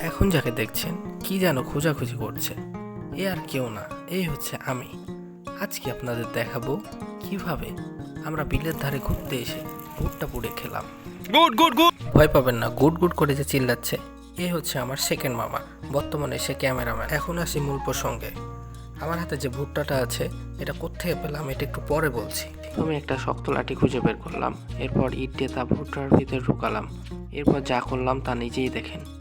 এখন যাকে দেখছেন কি যেন খোঁজাখুঁজি করছে। এ আর কেউ না এই হচ্ছে আমি। আজকে আপনাদের দেখাবো কীভাবে আমরা বিলের ধারে ঘুরতে এসে ভুট্টা পুড়ে খেলাম। Good good good! ভয় পাবেন না গুড গুড করে যে চিল্লাচ্ছে। এ হচ্ছে আমার সেকেন্ড মামা বর্তমানে সে ক্যামেরাম্যান এখন আসি মূল প্রসঙ্গে আমার হাতে যে ভুট্টাটা আছে এটা কোথেকে পেলাম এটা একটু পরে বলছি। আমি একটা শক্ত লাঠি খুঁজে বের করলাম এরপর ইট দিয়ে তা ভুট্টার ভিতরে ঢুকালাম। এরপর যা করলাম তা নিজেই দেখেন।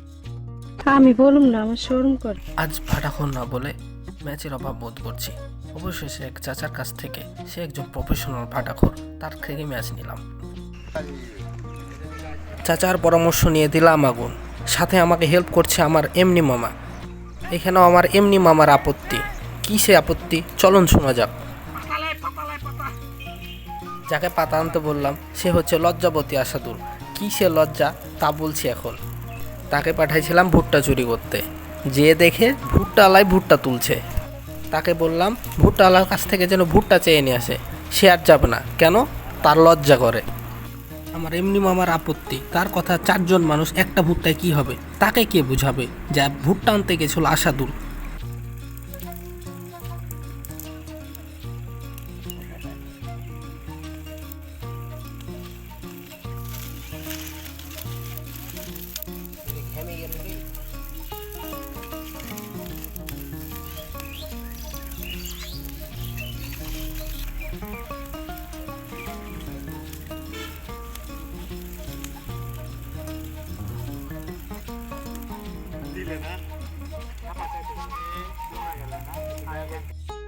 আমি বলুম না, আমার শোরুম করে। আজ ভাটাখন না বলে ম্যাচের অভাব বোধ করছি। অবশেষে এক চাচার কাছ থেকে সে একজন প্রফেশনাল ভাটাখোর তার থেকে ম্যাচ নিলাম। চাচার পরামর্শ নিয়ে দিলাম আগুন। সাথে আমাকে হেল্প করছে আমার এমনি মামা। এখানেও আমার এমনি মামার আপত্তি। কী সে আপত্তি? চলন শোনা যাক। যাকে পাতা আনতে বললাম, সে হচ্ছে লজ্জাবতী আসাদুল। কী সে লজ্জা? তা বলছি এখন। তাকে পাঠাইছিলাম ভুট্টা চুরি করতে। যে দেখে ভুট্টাওয়ালায় ভুট্টা তুলছে। তাকে বললাম ভুট্টাওয়ালার কাছ থেকে যেন ভুট্টা চেয়ে নিয়ে আসে। সে আর যাবে না। কেন? তার লজ্জা করে। আমার এমনি মামার আপত্তি। তার কথা চারজন মানুষ, একটা ভুট্টায় কি হবে? তাকে কে বুঝাবে? যা ভুট্টা আনতে গেছিল আসাদুল।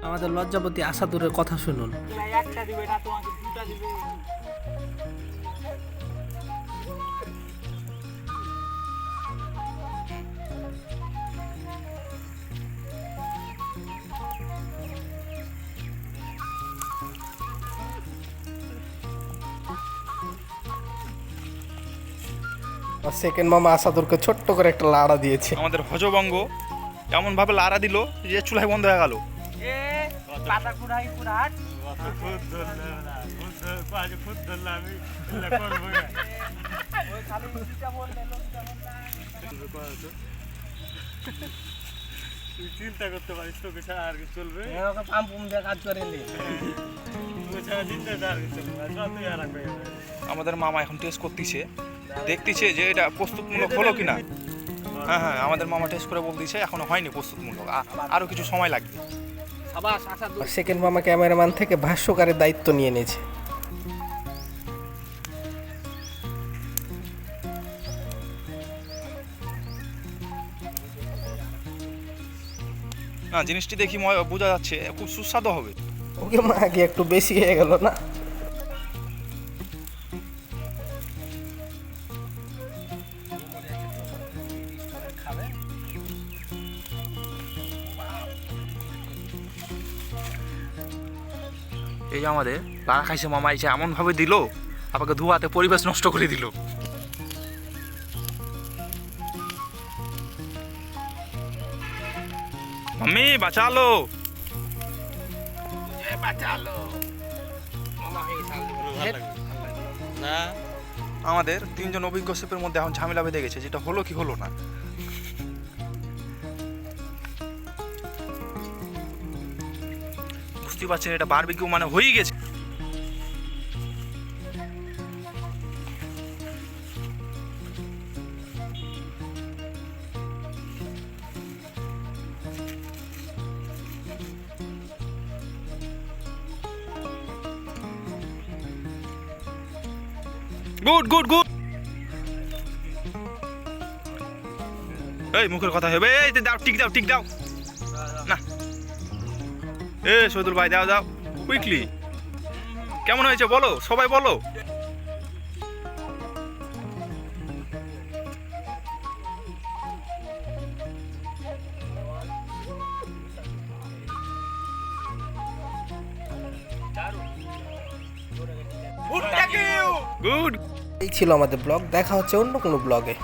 আমাদের লজ্জাপতি আসাদুরের কথা শুনুন। সেকেন্ড মামা আসাদুরকে ছোট্ট করে একটা লাড়া দিয়েছে। আমাদের হজবঙ্গ এমন ভাবে লারা দিল যে চুলাই বন্ধ হয়ে গেল। চিন্তা করতে পারিস তোকে ছাড়া আর কিছু চলবে পাম্প দিয়ে কাজ করে আর আর আমাদের মামা এখন টেস্ট করতেছে। দেখতেছে যে এটা প্রস্তুতমূলক হলো কিনা? হ্যাঁ হ্যাঁ আমাদের মামা টেস্ট করে বলতেছে এখনও হয়নি প্রস্তুতমূলক। আ- আরও কিছু সময় লাগবে। সেকেন্ড মামা ক্যামেরাম্যান থেকে ভাষ্যকারের দায়িত্ব নিয়ে নিয়েছে। না জিনিসটি দেখি বোঝা যাচ্ছে খুব সুস্বাদু হবে। ওকে মা আগে একটু বেশি হয়ে গেল না? এই যে আমাদের লাড়া খাইছে মামা এসে এমন ভাবে দিল আমাকে ধোয়াতে পরিবেশ নষ্ট করে দিল। মাম্মি বাঁচালো। না। আমাদের তিনজন অভিজ্ঞ শেফের মধ্যে এখন ঝামেলা বেঁধে গেছে যেটা হলো কি হলো না। বুঝতে পারছেন, এটা বারবিকিউ মানে হয়েই গেছে। গুড গুড গুড এই, মুখের কথা হবে। এই, দাও, টিক দাও টিক দাও। এ সৈদুল ভাই দাও দাও কুইকলি কেমন হয়েছে বলো সবাই বলো। গুড এই ছিল আমাদের ব্লগ দেখা হচ্ছে অন্য কোনো ব্লগে।